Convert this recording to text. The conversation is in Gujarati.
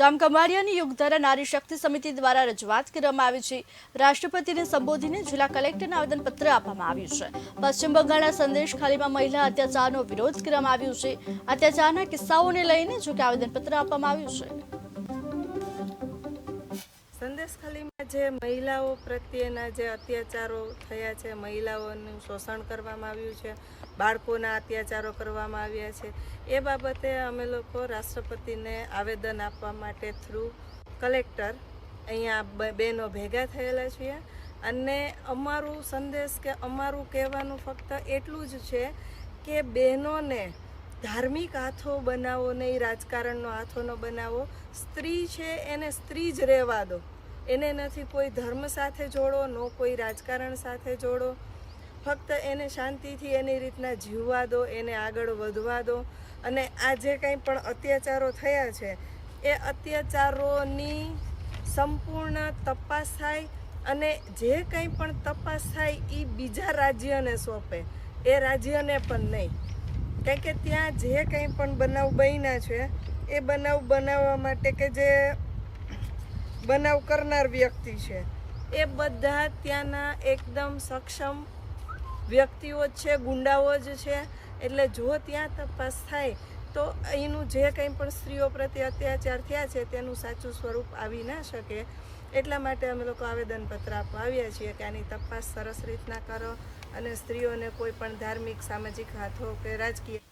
જામકમાડિયાની યુગધારા નારી શક્તિ સમિતિ દ્વારા રજૂઆત કરવામાં આવી છે. રાષ્ટ્રપતિને સંબોધીને જિલ્લા કલેક્ટરને આવેદનપત્ર આપવામાં આવ્યું છે. પશ્ચિમ બંગાળના સંદેશ ખાલીમાં મહિલા અત્યાચારનો વિરોધ કરવામાં આવ્યો છે. અત્યાચારના કિસ્સાઓને લઈને જો કે આવેદનપત્ર આપવામાં આવ્યું છે. સંદેશ ખાલીમાં જે મહિલાઓ પ્રત્યેના જે અત્યાચારો થયા છે, મહિલાઓનું શોષણ કરવામાં આવ્યું છે, બાળકોના અત્યાચારો કરવામાં આવ્યા છે, એ બાબતે અમે લોકો રાષ્ટ્રપતિને આવેદન આપવા માટે થ્રુ કલેક્ટર અહીંયા બહેનો ભેગા થયેલા છીએ. અને અમારું સંદેશ કે અમારું કહેવાનું ફક્ત એટલું જ છે કે બહેનોને ધાર્મિક હાથો બનાવો નહીં, રાજકારણનો હાથો ન બનાવો. સ્ત્રી છે એને સ્ત્રી જ રહેવા દો. એને નથી કોઈ ધર્મ સાથે જોડો, ન કોઈ રાજકારણ સાથે જોડો. ફક્ત એને શાંતિથી એની રીતના જીવવા દો, એને આગળ વધવા દો. અને આ જે કંઈ પણ અત્યાચારો થયા છે, એ અત્યાચારોની સંપૂર્ણ તપાસ થાય અને જે કંઈ પણ તપાસ થાય એ બીજા રાજ્યને સોંપે. એ રાજ્યને પણ નહીં. કારણ કે ત્યાં જે કંઈ પણ બનાવ બન્યા છે, એ બનાવ બનાવવા માટે કે જે બનાવ કરનાર વ્યક્તિ છે, એ બધા ત્યાંના એકદમ સક્ષમ વ્યક્તિઓ જ છે, ગુંડાઓ જ છે. એટલે જો ત્યાં તપાસ થાય તો અહીંનું જે કંઈ પણ સ્ત્રીઓ પ્રત્યે અત્યાચાર થયા છે, તેનું સાચું સ્વરૂપ આવી ના શકે. એટલા માટે અમે લોકો આવેદનપત્ર આપવા આવ્યા છીએ કે આની તપાસ સરસ રીતના કરો અને સ્ત્રીઓને કોઈ પણ ધાર્મિક, સામાજિક હાથો કે રાજકીય